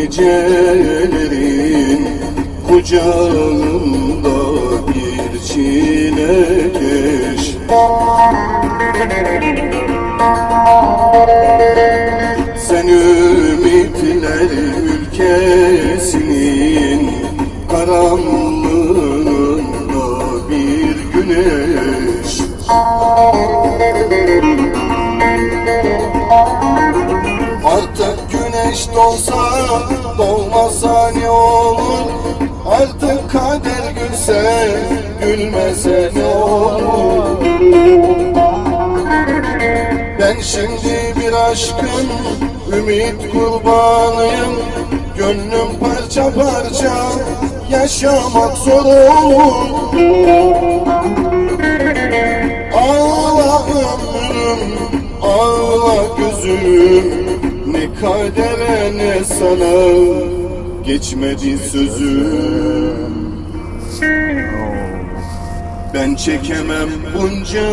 gecelerin kucağında bir çilekeş Sen ümitler ülkesinin karanlığında güneş doğsa doğmasa ne olur? Artık kader gülse gülmese ne olur? Ben şimdi bir aşkın ümit kurbanıyım. Gönlüm parça parça yaşamak zor olur. Ağla ömrüm, ağla gözüm kadere sana geçmedi sözüm Ben çekemem bunca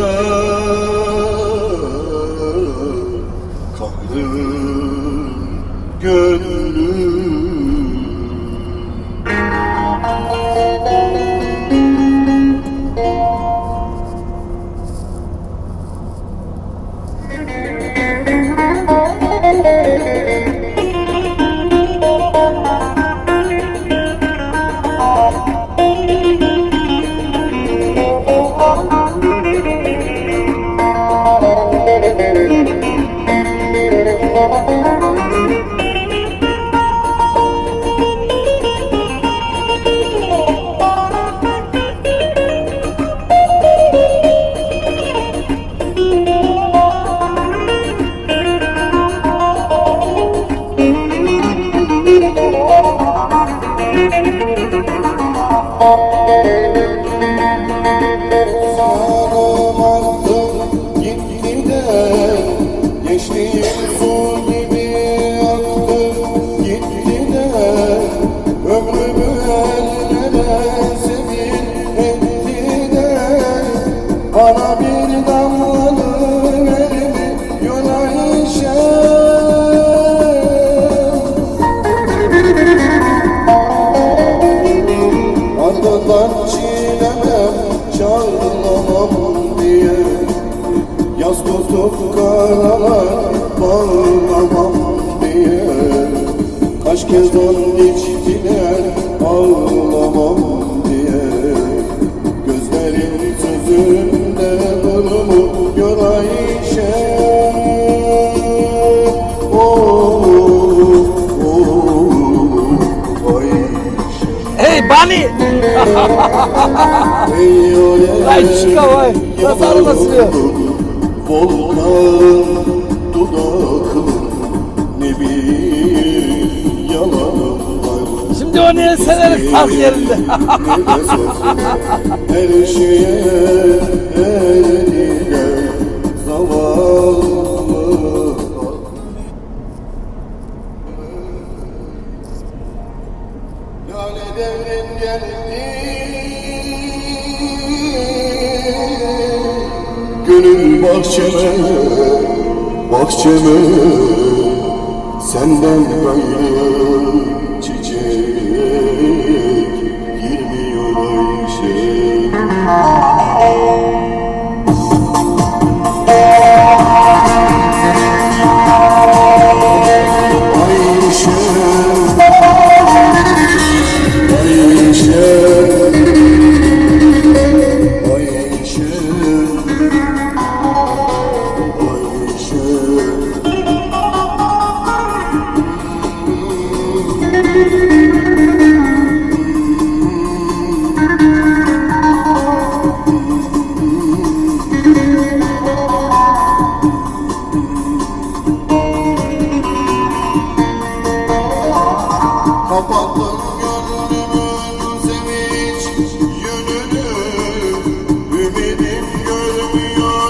Sanım artık gitti de Geçtiğim çağlamam diye Yaz tutup karalar bağlamam diye Kaç kez on geçtiler ağlamam diye Gözlerin sözünde durumu gör Bunny! Ay çıka vay. Nasıl araba? Volkan ne bir yalan Şimdi o niye severek park yerinde. Her şeye Lale devrin geldi. Gönül bahçeme Bahçeme Senden gayrı I'm a ọpọpọ.